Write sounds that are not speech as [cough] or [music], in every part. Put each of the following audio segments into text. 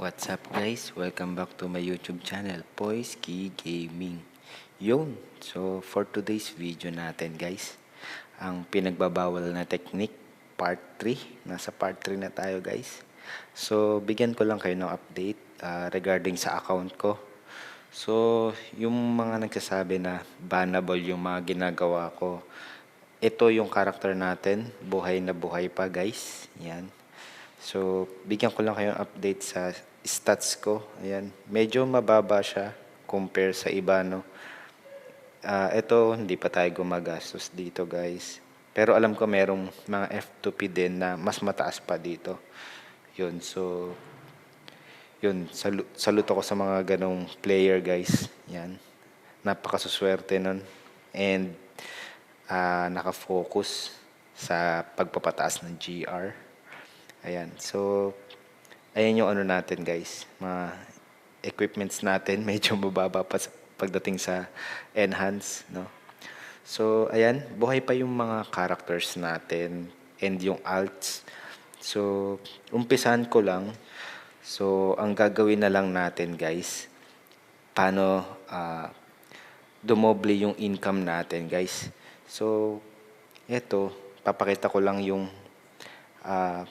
What's up guys? Welcome back to my YouTube channel, Poiski Gaming. Yun, so for today's video natin guys, ang pinagbabawal na technique, part 3. Nasa part 3 na tayo guys. So, bigyan ko lang kayo ng update ah, regarding sa account ko. So, yung mga nagsasabi na bannable yung mga ginagawa ko, ito yung character natin, buhay na buhay pa guys. Yan. So, bigyan ko lang kayo ng update sa stats ko. Ayan. Medyo mababa siya compare sa iba, no? Ah, ito, hindi pa tayo gumagastos dito, guys. Pero alam ko merong mga F2P din na mas mataas pa dito. Yun, so, yun, salu- salute ako sa mga ganong player, guys. Yan. Napakasuswerte nun. And, ah, nakafocus sa pagpapataas ng GR. Ayan. So, ayan yung ano natin guys. Mga equipments natin. [laughs] Medyo mababa pa sa pagdating sa enhance. No? So, ayan. Buhay pa yung mga characters natin and yung alts. So, umpisan ko lang. So, ang gagawin na lang natin guys, paano ah, dumoble yung income natin guys. So, eto, papakita ko lang yung ah,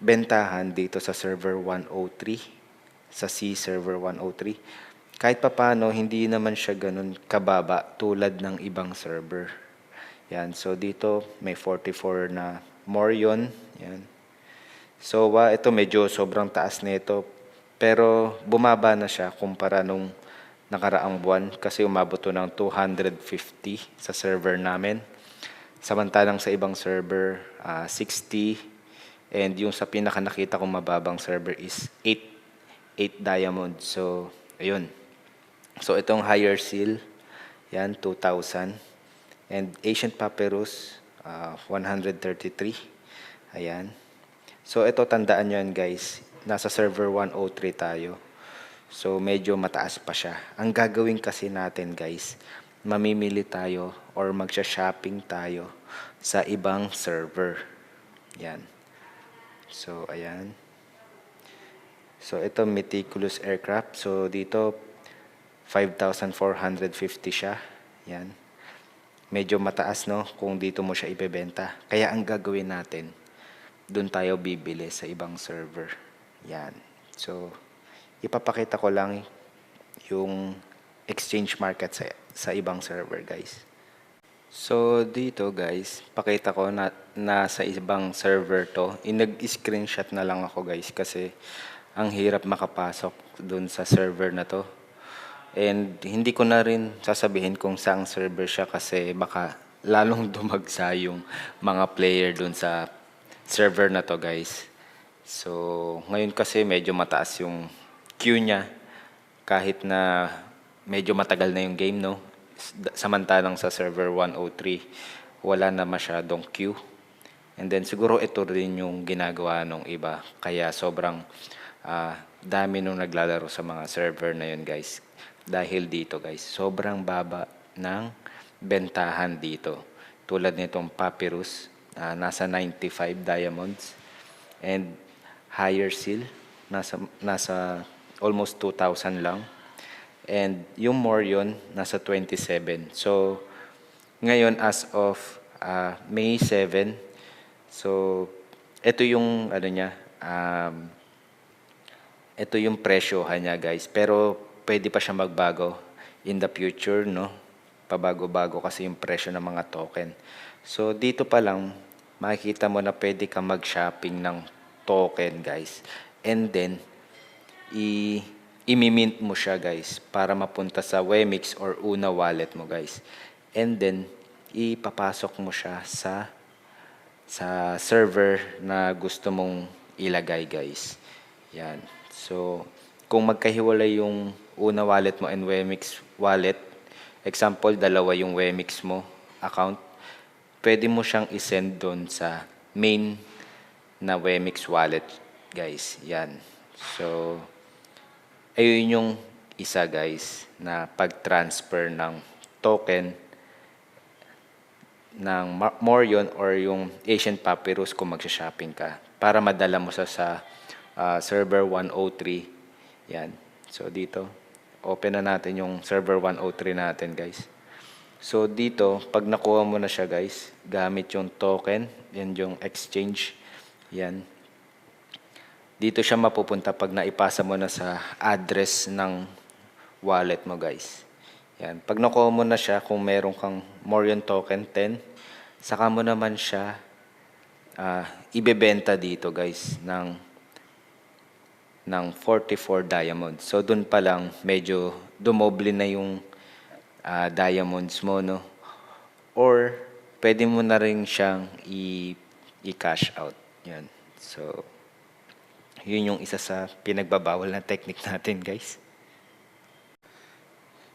bentahan dito sa server 103, sa C server 103. Kahit papano, hindi naman siya ganun kababa tulad ng ibang server. Yan, so dito may 44 na more yun. Yan. So, wa, ito medyo sobrang taas na ito. Pero bumaba na siya kumpara nung nakaraang buwan kasi umabot to ng 250 sa server namin. Samantalang sa ibang server, ah, 60. And yung sa pinaka nakita kong mababang server is 8, 8 diamond. So, ayun. So, itong higher seal, yan, 2,000. And Ancient Papyrus, ah, 133. Ayan. So, ito tandaan nyo yan, guys. Nasa server 103 tayo. So, medyo mataas pa siya. Ang gagawin kasi natin, guys, mamimili tayo or magsha-shopping tayo sa ibang server. Yan. So, ayan. So, ito meticulous aircraft. So, dito 5,450 siya. Yan. Medyo mataas, no? Kung dito mo siya ibebenta. Kaya ang gagawin natin, doon tayo bibili sa ibang server. Yan. So, ipapakita ko lang yung exchange market sa, sa ibang server, guys. So, dito guys, pakita ko na, na sa ibang server to. Inag-screenshot na lang ako guys kasi ang hirap makapasok dun sa server na to. And hindi ko na rin sasabihin kung saang server siya kasi baka lalong [laughs] dumagsa yung mga player dun sa server na to guys. So, ngayon kasi medyo mataas yung queue niya kahit na medyo matagal na yung game, no? Samantalang sa server 103, wala na masyadong queue. And then siguro ito rin yung ginagawa ng iba. Kaya sobrang ah, dami nung naglalaro sa mga server na yun, guys. Dahil dito, guys, sobrang baba ng bentahan dito. Tulad nitong Papyrus, ah, nasa 95 diamonds. And higher seal, nasa, nasa almost 2,000 lang. And yung more yun, nasa 27. So, ngayon as of ah, May 7, so, ito yung, ano niya, um, ito yung presyohan niya guys. Pero pwede pa siya magbago in the future, no? Pabago-bago kasi yung presyo ng mga token. So dito pa lang, makikita mo na pwede ka mag-shopping ng token guys. And then, i imimint mo siya guys para mapunta sa Wemix or Una wallet mo guys. And then, ipapasok mo siya sa sa server na gusto mong ilagay guys. Yan. So, kung magkahiwalay yung Una wallet mo and Wemix wallet, example, dalawa yung Wemix mo account, pwede mo siyang isend doon sa main na Wemix wallet guys. Yan. So, ayun yung isa guys na pag-transfer ng token ng Morion or yung Asian Papyrus kung magsha-shopping ka para madala mo sa sa ah, server 103. Yan. So dito, open na natin yung server 103 natin guys. So dito, pag nakuha mo na siya guys, gamit yung token, yan yung exchange. Yan. Dito siya mapupunta pag naipasa mo na sa address ng wallet mo guys. Yan. Pag nakuha mo na siya, kung meron kang Morion token 10, saka mo naman siya ah, ibebenta dito guys ng ng 44 diamonds. So doon pa lang medyo dumoble na yung ah, diamonds mo no. Or pwede mo na rin siyang i i-cash out. Yan. So yun yung isa sa pinagbabawal na technique natin, guys.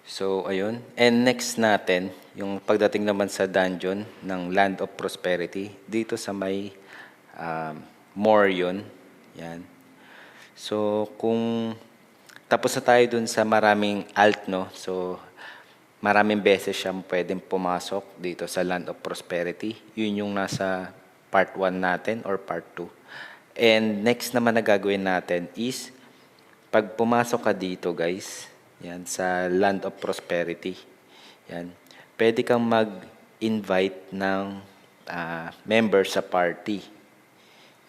So, ayun. And next natin, yung pagdating naman sa dungeon ng Land of Prosperity, dito sa may um, Morion. Yan. So, kung tapos na tayo dun sa maraming alt, no? So, maraming beses siyang pwedeng pumasok dito sa Land of Prosperity. Yun yung nasa part 1 natin or part 2. And next naman na gagawin natin is, pag pumasok ka dito guys, yan, sa Land of Prosperity, yan, pwede kang mag-invite ng ah, members sa party.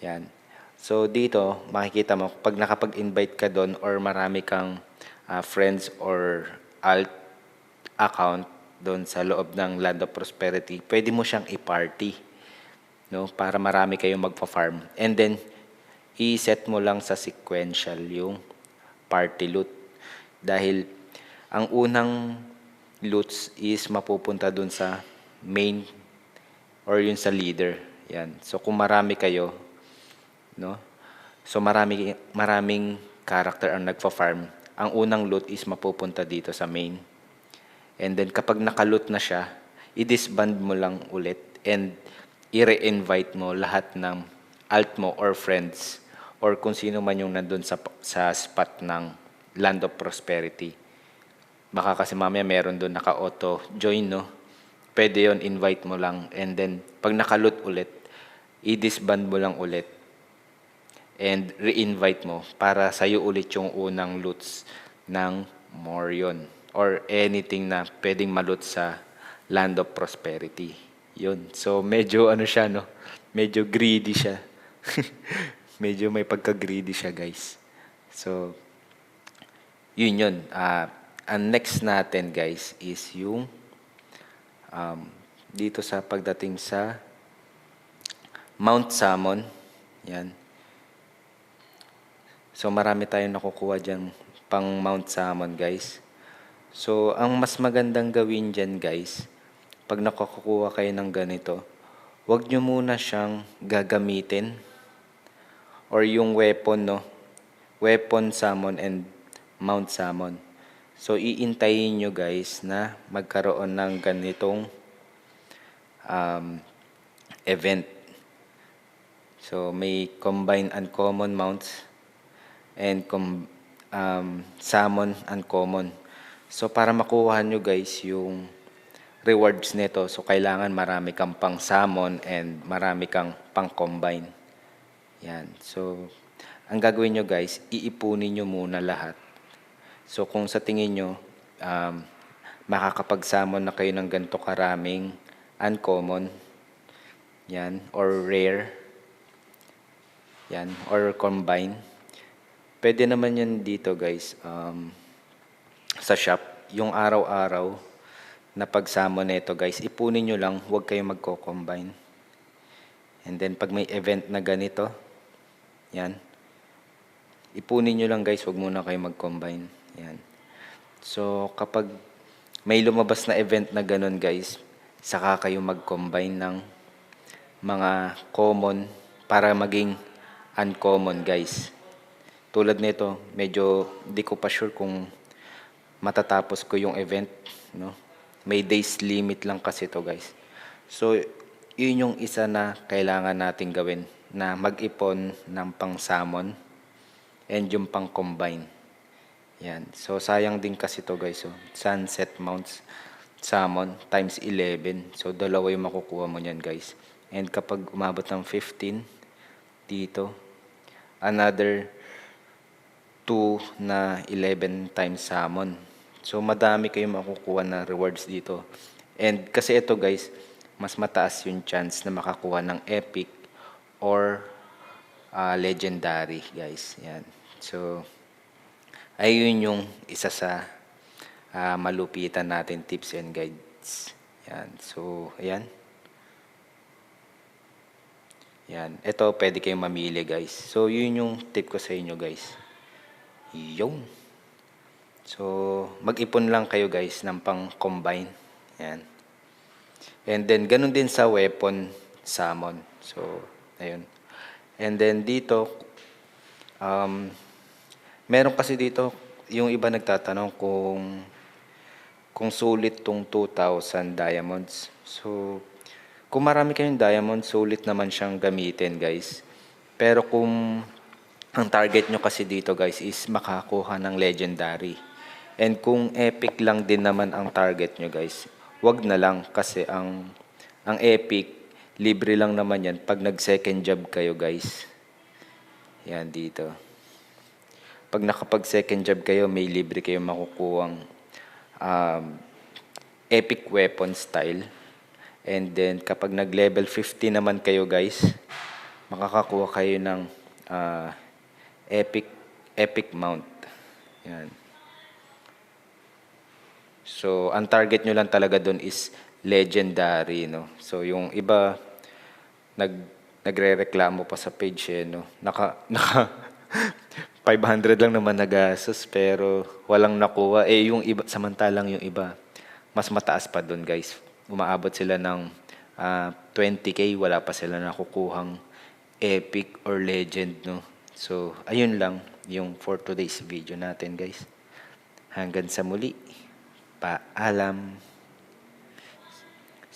Yan. So dito, makikita mo, pag nakapag-invite ka doon or marami kang ah, friends or alt account doon sa loob ng Land of Prosperity, pwede mo siyang i-party. No? Para marami kayong magpa-farm. And then, i-set mo lang sa sequential yung party loot. Dahil ang unang loots is mapupunta dun sa main or yun sa leader. Yan. So kung marami kayo, no? So marami maraming character ang nagfa-farm. Ang unang loot is mapupunta dito sa main. And then kapag nakaloot na siya, i-disband mo lang ulit and i-re-invite mo lahat ng alt mo or friends or kung sino man yung nandun sa, sa spot ng Land of Prosperity. Baka kasi mamaya meron doon naka-auto join, no? Pwede yon invite mo lang. And then, pag nakaloot ulit, i-disband mo lang ulit. And re-invite mo para sa'yo ulit yung unang loots ng Morion or anything na pwedeng maloot sa Land of Prosperity. Yun. So, medyo ano siya, no? Medyo greedy siya. [laughs] medyo may pagka-greedy siya, guys. So, yun yun. Ah, ang next natin, guys, is yung um, dito sa pagdating sa Mount Salmon. Yan. So, marami tayong nakukuha dyan pang Mount Salmon, guys. So, ang mas magandang gawin dyan, guys, pag nakukuha kayo ng ganito, wag nyo muna siyang gagamitin or yung weapon, no? Weapon salmon and mount salmon. So, iintayin nyo guys na magkaroon ng ganitong um, event. So, may combine uncommon mounts and com, um, salmon uncommon. So, para makuha nyo guys yung rewards nito, so kailangan marami kang pang salmon and marami kang pang combine. Yan. So, ang gagawin nyo guys, iipunin nyo muna lahat. So, kung sa tingin nyo, um, makakapag-summon na kayo ng ganito karaming uncommon, yan, or rare, yan, or combine, pwede naman yan dito guys, um, sa shop, yung araw-araw na pag-summon nito guys, ipunin nyo lang, huwag kayong magko-combine. And then, pag may event na ganito, yan. Ipunin nyo lang guys, huwag muna kayo mag-combine. Yan. So, kapag may lumabas na event na ganun guys, saka kayo mag-combine ng mga common para maging uncommon guys. Tulad nito, medyo di ko pa sure kung matatapos ko yung event, no? May days limit lang kasi to guys. So, yun yung isa na kailangan nating gawin na mag-ipon ng pang-salmon and yung pang-combine. Yan. So, sayang din kasi to guys. So, sunset mounts salmon times 11. So, dalawa yung makukuha mo niyan guys. And kapag umabot ng 15 dito, another 2 na 11 times summon. So madami kayong makukuha na rewards dito. And kasi ito guys, mas mataas yung chance na makakuha ng epic or ah, legendary guys. Yan. So ayun yung isa sa ah, malupitan natin tips and guides. Yan. So ayan. Yan. Ito, pwede kayong mamili, guys. So, yun yung tip ko sa inyo, guys. Yun. So, mag-ipon lang kayo, guys, ng pang-combine. Yan. And then, ganun din sa weapon summon. So, ayun. And then, dito, um, meron kasi dito, yung iba nagtatanong kung kung sulit tong 2,000 diamonds. So, kung marami kayong diamond, sulit naman siyang gamitin, guys. Pero kung ang target nyo kasi dito, guys, is makakuha ng legendary. And kung epic lang din naman ang target nyo, guys, wag na lang kasi ang ang epic, libre lang naman yan pag nag-second job kayo, guys. Yan dito. Pag nakapag second job kayo, may libre kayo makukuhang um, epic weapon style. And then, kapag nag-level 50 naman kayo guys, makakakuha kayo ng ah, epic epic mount. Yan. So, ang target nyo lang talaga doon is legendary, no? So, yung iba, nag, nagre-reklamo pa sa page, eh, no? Naka, [laughs] naka, 500 lang naman nagastos, pero walang nakuha. Eh, yung iba, samantalang yung iba, mas mataas pa doon, guys. Umaabot sila ng ah, 20k, wala pa sila nakukuhang epic or legend, no? So, ayun lang yung for today's video natin, guys. Hanggang sa muli. Paalam.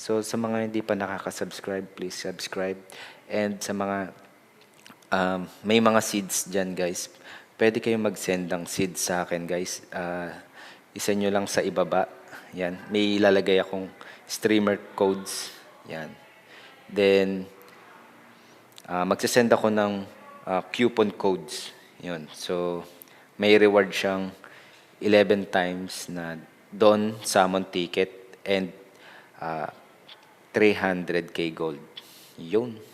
So, sa mga hindi pa nakaka-subscribe, please subscribe. And sa mga um, may mga seeds dyan, guys. Pwede kayong mag-send ng seeds sa akin, guys. Ah, isa nyo lang sa ibaba. Yan. May ilalagay akong streamer codes. Yan. Then, ah magsasend ako ng ah, coupon codes. Yun. So, may reward siyang 11 times na doon summon ticket and ah, 300k gold. Yun.